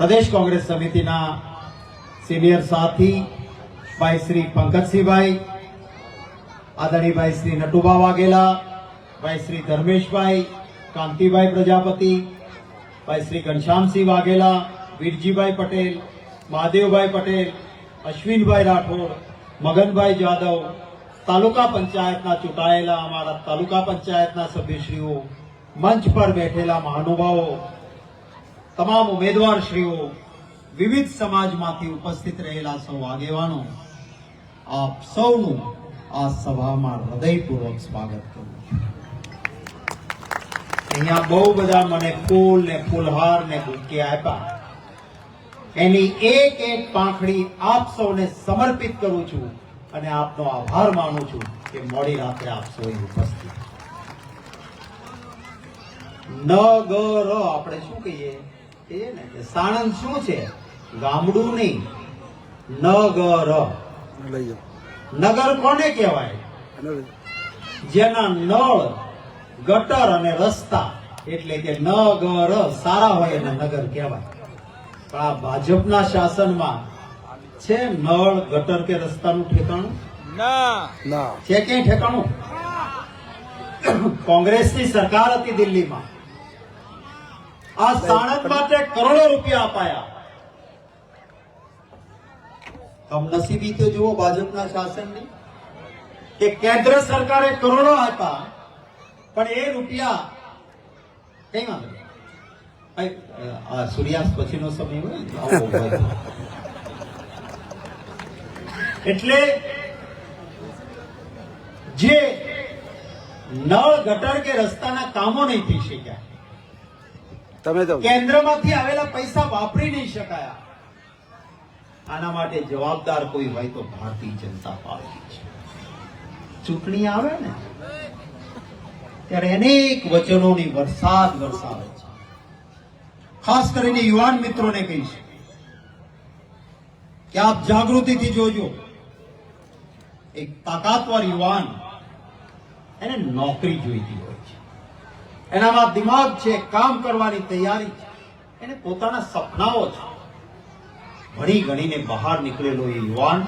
પ્રદેશ કોંગ્રેસ સમિતિના સિનિયર સાથી ભાઈ શ્રી પંકજસિંહભાઈ આદરણીભાઈ શ્રી નટુભા વાઘેલા, ભાઈ શ્રી ધર્મેશભાઈ, કાંતિભાઈ પ્રજાપતિ, ભાઈ શ્રી ઘનશ્યામસિંહ વાઘેલા, વીરજીભાઈ પટેલ, મહાદેવભાઈ પટેલ, અશ્વિનભાઈ રાઠોડ, મગનભાઈ જાદવ તાલુકા પંચાયતના ચૂંટાયેલા અમારા તાલુકા પંચાયતના સભ્યશ્રીઓ, મંચ પર બેઠેલા મહાનુભાવો તમામ ઉમેદવારશ્રીઓ વિવિધ સમાજમાંથી ઉપસ્થિત રહેલા સૌ આગેવાનો, આપ સૌનું આ સભામાં હૃદયપૂર્વક સ્વાગત કરું અહીંયા બહુ બધા મને ફૂલ ને ફૂલહાર ને બુકે આપ્યા. એની એક એક પાંખડી આપ સૌને સમર્પિત કરું છું અને આપનો આભાર માનું છું કે મોડી રાત્રે આપ સૌ ઉપસ્થિત. ન ગ આપણે શું કહીએ? સાણંદ શું છે? ગામડું નહીં ન ગ ર લઈ જાઓ. નગર કોને કહેવાય? જેના નળ ગટર અને રસ્તા એટલે કે નગર સારા હોય એને નગર કહેવાય. પણ આ ભાજપના શાસનમાં છે નળ ગટર કે રસ્તાનું ઠેકાણું? ના. છે ક્યાંય ઠેકાણું? કોંગ્રેસની સરકાર હતી દિલ્હીમાં. આ સાણંદ માટે કરોડો રૂપિયા અપાયા કમનસીબી તો જુઓ ભાજપના શાસનની, કે કેન્દ્ર સરકારે કરોડો આપ્યા, પણ એ રૂપિયા કઈ વાંધો સૂર્યાસ્ત પછીનો સમય હોય. એટલે જે નળ ગટર કે રસ્તાના કામો નહીં થઈ શક્યા તમે તો કેન્દ્રમાંથી આવેલા પૈસા વાપરી નહીં શકાયા. આના માટે જવાબદાર કોઈ હોય તો ભારતીય જનતા પાર્ટી છે. ચૂંટણી આવે ને, ત્યારે અનેક વચનોની વરસાદ વરસાવે છે. ખાસ કરીને યુવાન મિત્રોને કહીશ કે આપ જાગૃતિથી જોજો. એક તાકાતવર યુવાન એને નોકરી જોઈતી હોય. એનામાં દિમાગ છે, કામ કરવાની તૈયારી છે. એને પોતાના સપનાઓ છે. ભણી ગણીને બહાર નીકળેલો એ યુવાન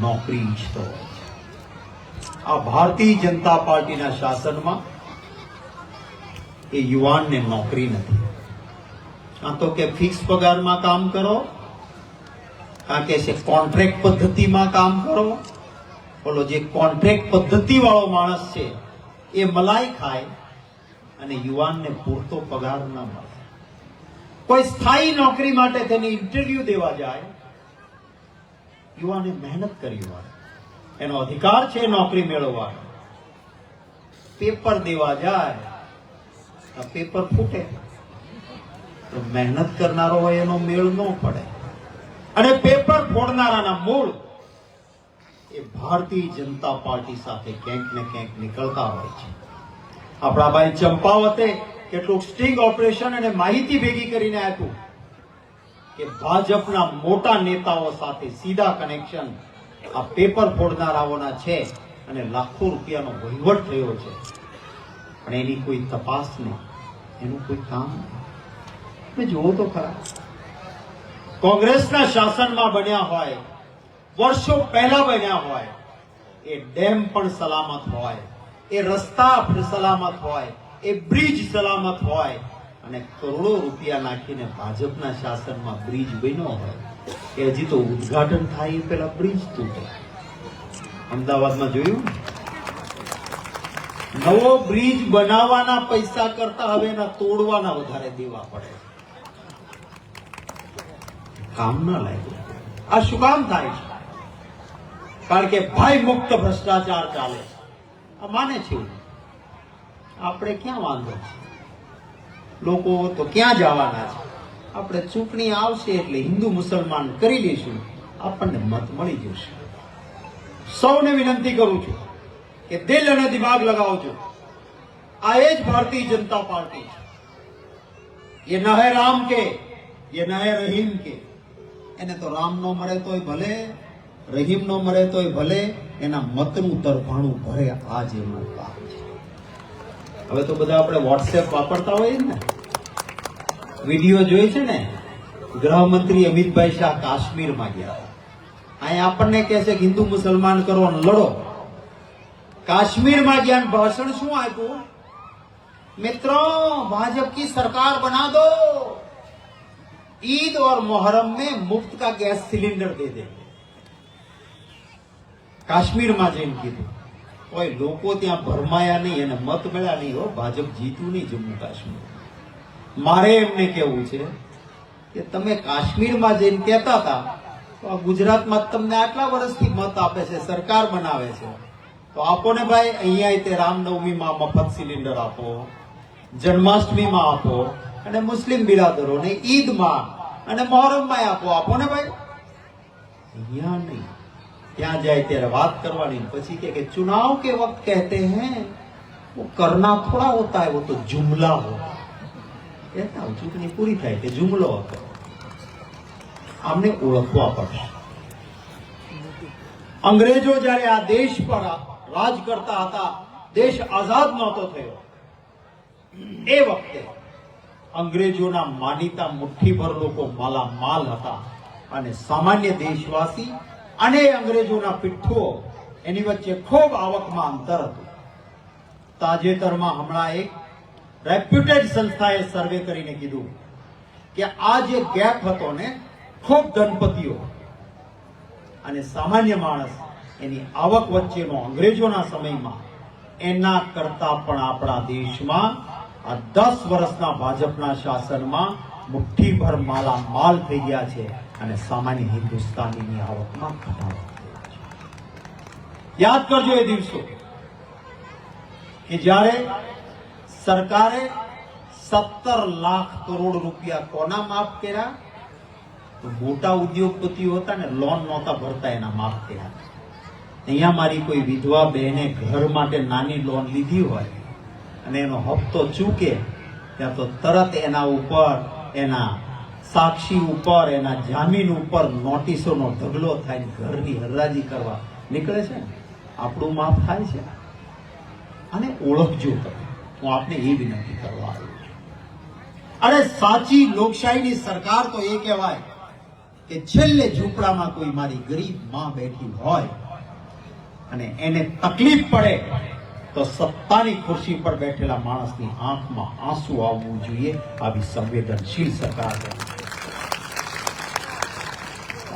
નોકરી ઈચ્છતો હોય છે. આ ભારતીય જનતા પાર્ટીના શાસનમાં એ યુવાનને નોકરી નથી. કાં તો કે ફિક્સ પગારમાં કામ કરો કાં કે છે કોન્ટ્રાક્ટ પદ્ધતિમાં કામ કરો. બોલો, જે કોન્ટ્રાક્ટ પદ્ધતિ વાળો માણસ છે, એ મલાઈ ખાય અને યુવાનને પૂરતો પગાર ન મળે. કોઈ સ્થાયી નોકરી માટે તેની ઇન્ટરવ્યુ દેવા જાય, યુવાને મહેનત કરી હોય. એનો અધિકાર છે નોકરી મેળવવાનો. પેપર દેવા જાય પેપર ફૂટે. તો મહેનત કરનારો હોય એનો મેળ ન પડે. અને પેપર ફોડનારાના મૂળ એ ભારતીય જનતા પાર્ટી સાથે ક્યાંક ને ક્યાંક નીકળતા હોય છે. આપણા ભાઈ ચંપાવતે કેટલું સ્ટિંગ ઓપરેશન અને માહિતી ભેગી કરીને આપ્યું કે ભાજપના મોટા નેતાઓ સાથે સીધા કનેક્શન આ પેપર ફોડનારાઓના છે અને લાખો રૂપિયાનો વહીવટ થયો છે. પણ એની કોઈ તપાસ નહીં. એનું કોઈ કામ નહીં. જુઓ તો ખરા. કોંગ્રેસના શાસનમાં બન્યા હોય, વર્ષો પહેલા બન્યા હોય, એ ડેમ પણ સલામત હોય. એ રસ્તા સલામત હોય, એ બ્રિજ સલામત હોય, અને કરોડો રૂપિયા નાખીને ભાજપના શાસનમાં બ્રિજ બન્યો હોય, એ હજી તો ઉદ્ઘાટન થાય પેલા બ્રિજ તૂટે. અમદાવાદમાં જોયું? નવો બ્રિજ બનાવવાના પૈસા કરતા હવે એના તોડવાના વધારે દેવા પડે. કામ ના લાગ્યું આ શું કામ થાય છે? કારણ કે ભાઈ મુક્ત ભ્રષ્ટાચાર ચાલે છે. માને છે. આપણે ક્યાં વાંધો છે? લોકો તો ક્યાં જવાના છે? આપણે ચૂંટણી આવશે એટલે હિન્દુ મુસલમાન કરી લઈશું. આપણને મત મળી જશે. સૌને વિનંતી કરું છું કે દિલ અને દિમાગ છો આ એ જ ભારતીય જનતા પાર્ટી છે. એ ન હે રામ કે, એ ન હે રહીમ કે. એને તો રામ નો મળે તોય ભલે. રહીમ નો મળે તોય ભલે એના મતનું તરફાણું ભરે આ જ એમનું કામ છે હવે તો બધા આપણે વોટ્સએપ વાપરતા હોઈએ ને વિડીયો જોઈ છે ને ગૃહમંત્રી અમિતભાઈ શાહ કાશ્મીરમાં ગયા હતા અહીંયા આપણને કહે છે કે હિન્દુ મુસલમાન કરો અને લડો કાશ્મીરમાં ગયા અને ભાષણ શું આપ્યું मित्रों भाजपा की सरकार बना दो ईद और मोहर्रम में मुफ्त का गैस सिलेंडर दे देंगे કાશ્મીરમાં જઈને કીધું કોઈ લોકો ત્યાં ભરમાયા નહીં અને મત મળ્યા નહીં હો, ભાજપ જીત્યું નહીં જમ્મુ કાશ્મીર. મારે એમને કેવું છે કે તમે કાશ્મીરમાં જઈને કહેતા હતા, તો આ ગુજરાતમાં તમને આટલા વર્ષથી મત આપે છે, સરકાર બનાવે છે. તો આપો ને ભાઈ, અહીંયા તે રામનવમીમાં મફત સિલિન્ડર આપો, જન્માષ્ટમીમાં આપો, અને મુસ્લિમ બિરાદરોને ઈદમાં અને મોહરમમાં આપો. આપો ને ભાઈ? અહીંયા નહીં. ત્યાં જાય ત્યારે વાત કરવાની પછી કે કે चुनाव के वक्त कहते हैं वो करना थोड़ा होता है वो तो जुमला होता है કહેતા હું ચૂંટણી પૂરી થાય કે જુમલો હતો આમને ઓળખવા પડશે અંગ્રેજો જ્યારે આ દેશ પર રાજ કરતા હતા દેશ આઝાદ નહોતો થયો એ વખતે અંગ્રેજોના માનીતા મુઠ્ઠીભર લોકો માલામાલ હતા અને સામાન્ય દેશવાસી અને અંગ્રેજોના પીઠ્ઠુઓ એની વચ્ચે ખૂબ આવકમાં અંતર હતું. તાજેતરમાં હમણાં એક રેપ્યુટેડ સંસ્થાએ સર્વે કરીને કીધું કે આ જે ગેપ હતો ને, ખૂબ ધનપતિઓ અને સામાન્ય માણસ એની આવક વચ્ચેનો અંગ્રેજોના સમયમાં એના કરતા પણ આપણા દેશમાં આ દસ વર્ષના ભાજપના શાસનમાં મુઠ્ઠીભર માલા માલ થઈ ગયા છે. અને સામાન્ય હિન્દુસ્તાનીની આવકમાં ઘટાડો યાદ કરજો એ દિવસો કે જ્યારે સરકારે સત્તર લાખ કરોડ રૂપિયા કોના માફ કર્યા? તો મોટા ઉદ્યોગપતિઓ હતા ને લોન નહોતા ભરતા એના માફ કર્યા અહીંયા મારી કોઈ વિધવા બહેને ઘર માટે નાની લોન લીધી હોય અને એનો હપ્તો ચૂકે, ત્યાં તો તરત એના ઉપર એના સાક્ષી ઉપર, એના જામીન ઉપર નોટિસોનો ઢગલો થાય ઘરની હરરાજી કરવા નીકળે છે ને, આપણું માફ થાય છે. અને ઓળખજો તમે. હું આપને એ વિનંતી કરવા આવ્યો છું. સાચી લોકશાહીની સરકાર તો એ કહેવાય કે છેલ્લે ઝૂંપડામાં કોઈ મારી ગરીબમાં બેઠી હોય અને એને તકલીફ પડે તો સત્તાની ખુરશી પર બેઠેલા માણસની આંખમાં આંસુ આવવું જોઈએ. આવી સંવેદનશીલ સરકાર.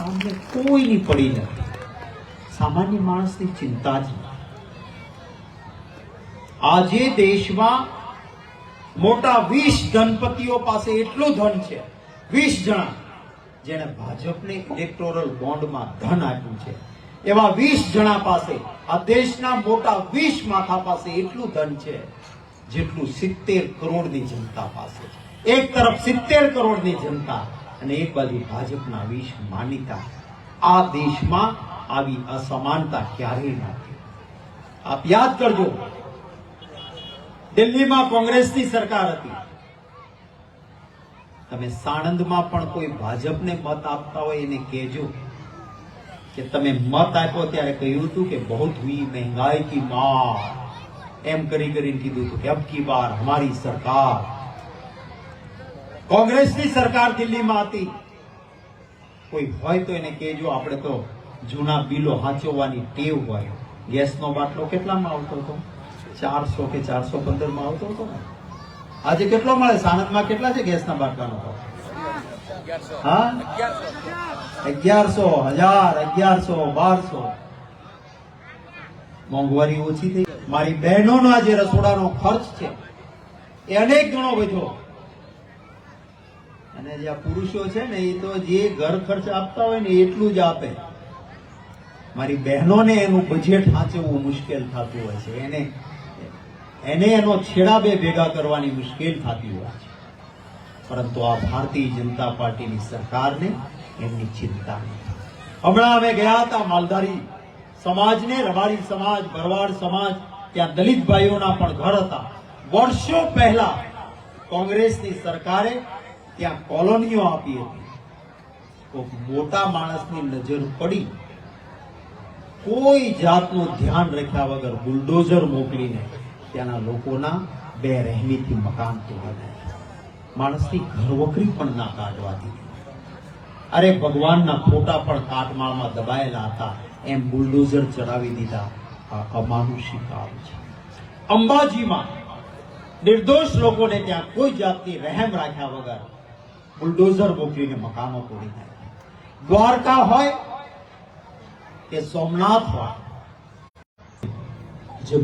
અમને કોઈની પડી નથી સામાન્ય માણસની ચિંતા જ આજે દેશમાં મોટા વીસ ધનપતિઓ પાસે એટલું ધન છે, વીસ જણા જેને ભાજપને ઇલેક્ટોરલ બોન્ડમાં ધન આપ્યું છે. એવા વીસ જણા પાસે, આ દેશના મોટા વીસ માથા પાસે એટલું ધન છે, જેટલું સિત્તેર કરોડની જનતા પાસે એક તરફ સિત્તેર કરોડની જનતા અને એક બાજુ ભાજપના વિશ માન્યતા આ દેશમાં આવી અસમાનતા ક્યારેય નથી આપ યાદ કરજો, દિલ્હીમાં કોંગ્રેસની સરકાર હતી. તમે સાણંદમાં પણ કોઈ ભાજપને મત આપતા હોય એને કહેજો કે તમે મત આપ્યો ત્યારે કહ્યું હતું કે બહુત હુઈ મહેંગાઈ કી માર. એમ કરી કરીને કીધું હતું કે, અબ બાર, હમારી સરકાર કોંગ્રેસની સરકાર દિલ્હીમાં હતી. કોઈ હોય તો એને કહેજો, આપણે તો જૂના બિલો હાચવવાની ટેવ હોય. ગેસનો બાટલો કેટલામાં આવતો હતો? ચારસો કે ચારસો પંદરમાં આવતો હતો ને? આજે કેટલો મળે? સાણંદમાં કેટલા છે ગેસના બાટલાનો હા? અગિયારસો, હજાર, અગિયારસો, બારસો. મોંઘવારી ઓછી થઈ. મારી બહેનોનો જે રસોડાનો ખર્ચ છે. એ અનેક ગણો વધ્યો. અને જે પુરુષો છે ને, એ તો જે ઘર ખર્ચ આપતા હોય ને એટલું જ આપે. મારી બહેનોને એનું બજેટ સાચવવું મુશ્કેલ થતું હોય છે. એને એને એનો છેડા બે ભેગા કરવાની મુશ્કેલ થતી હોય છે. પરંતુ આ ભારતીય જનતા પાર્ટીની સરકારને એમની ચિંતા નથી હમણાં અમે ગયા હતા માલધારી સમાજને, રબારી સમાજ, ભરવાડ સમાજ, ત્યાં દલિત ભાઈઓના પણ ઘર હતા. વર્ષો પહેલા કોંગ્રેસની સરકારે ત્યાં કોલોનીઓ આપી હતી. મોટા માણસની નજર પડી. કોઈ જાતનું ધ્યાન રાખ્યા વગર બુલડોઝર મોકલીને ત્યાંના લોકોના બે રહેમીથી મકાન તોડી નાખ્યા. માણસની ઘરવકરી પણ ના કાઢવા દીધી. અરે ભગવાનના ફોટા પણ કાટમાળમાં દબાયેલા હતા. એમ બુલડોઝર ચડાવી દીધા. આ અમાનુષી કામ છે. અંબાજીમાં નિર્દોષ લોકોને ત્યાં કોઈ જાતની રહેમ રાખ્યા વગર બુલડોઝર મોકલીને મકાનો તોડી નાખ્યા. દ્વારકા હોય કે સોમનાથ હોય